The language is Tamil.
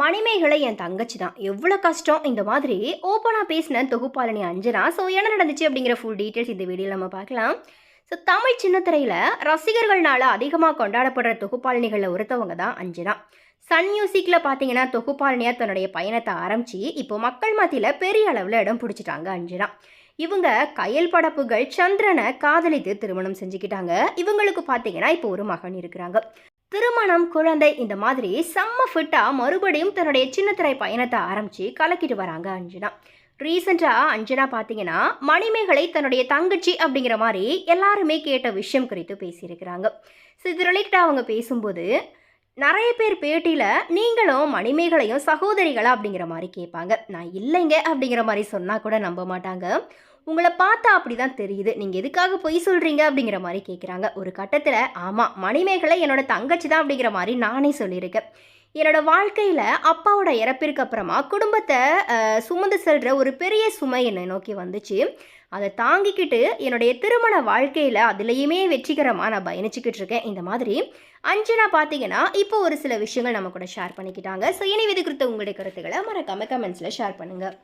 மணிமேகலை என் தங்கச்சி தான் எவ்வளோ கஷ்டம்? இந்த மாதிரி ஓப்பனாக பேசின தொகுப்பாளனி அஞ்சனா. ஸோ என்ன நடந்துச்சு அப்படிங்கிற ஃபுல் டீட்டெயில்ஸ் இந்த வீடியோவில் நம்ம பார்க்கலாம். ஸோ தமிழ் சின்னத்திரையில் ரசிகர்கள்னால அதிகமாக கொண்டாடப்படுற தொகுப்பாளினிகளில் ஒருத்தவங்க தான் அஞ்சனா. சன் மியூசிக்கில் பார்த்தீங்கன்னா தொகுப்பாளினியாக தன்னுடைய பயணத்தை ஆரம்பித்து இப்போ மக்கள் மத்தியில் பெரிய அளவில் இடம் பிடிச்சிட்டாங்க அஞ்சனா. இவங்க கயல் படப்புகள் சந்திரனை காதலித்து திருமணம் செஞ்சுக்கிட்டாங்க. இவங்களுக்கு பார்த்தீங்கன்னா இப்போ ஒரு மகன் இருக்கிறாங்க. திருமணம் குழந்தை இந்த மாதிரி செம்ம ஃபிட்டாக மறுபடியும் தன்னுடைய சின்னத்திரை பயணத்தை ஆரம்பித்து கலக்கிட்டு வராங்க அஞ்சனா. ரீசெண்டாக அஞ்சனா பார்த்தீங்கன்னா மணிமேகலை தன்னுடைய தங்கச்சி அப்படிங்கிற மாதிரி எல்லாருமே கேட்ட விஷயம் குறித்து பேசியிருக்கிறாங்க. ஸோ இது ரிலேட்டடாக அவங்க பேசும்போது நிறைய பேர் பேட்டியில் நீங்களும் மணிமேகலையும் சகோதரிகளா அப்படிங்கிற மாதிரி கேட்பாங்க. நான் இல்லைங்க அப்படிங்கிற மாதிரி சொன்னால் கூட நம்ப மாட்டாங்க. உங்களை பார்த்தா அப்படி தான் தெரியுது. நீங்கள் எதுக்காக பொய் சொல்கிறீங்க அப்படிங்கிற மாதிரி கேட்குறாங்க ஒரு கட்டத்தில் ஆமாம் மணிமேகலை என்னோட தங்கச்சி தான் அப்படிங்கிற மாதிரி நானே சொல்லியிருக்கேன். என்னோட வாழ்க்கையில் அப்பாவோட இறப்பிற்கு அப்புறமா குடும்பத்தை சுமந்து செல்கிற ஒரு பெரிய சுமை என்னை நோக்கி வந்துச்சு. அதை தாங்கிக்கிட்டு என்னுடைய திருமண வாழ்க்கையில் அதுலேயுமே வெற்றிகரமாக நான் பயணிச்சுக்கிட்டு இருக்கேன். இந்த மாதிரி அஞ்சனா பார்த்தீங்கன்னா இப்போ ஒரு சில விஷயங்கள் நம்ம கூட ஷேர் பண்ணிக்கிட்டாங்க. ஸோ இனி விதி குறித்த உங்களுடைய கருத்துக்களை மறக்காம கமெண்ட்ஸில் ஷேர் பண்ணுங்கள்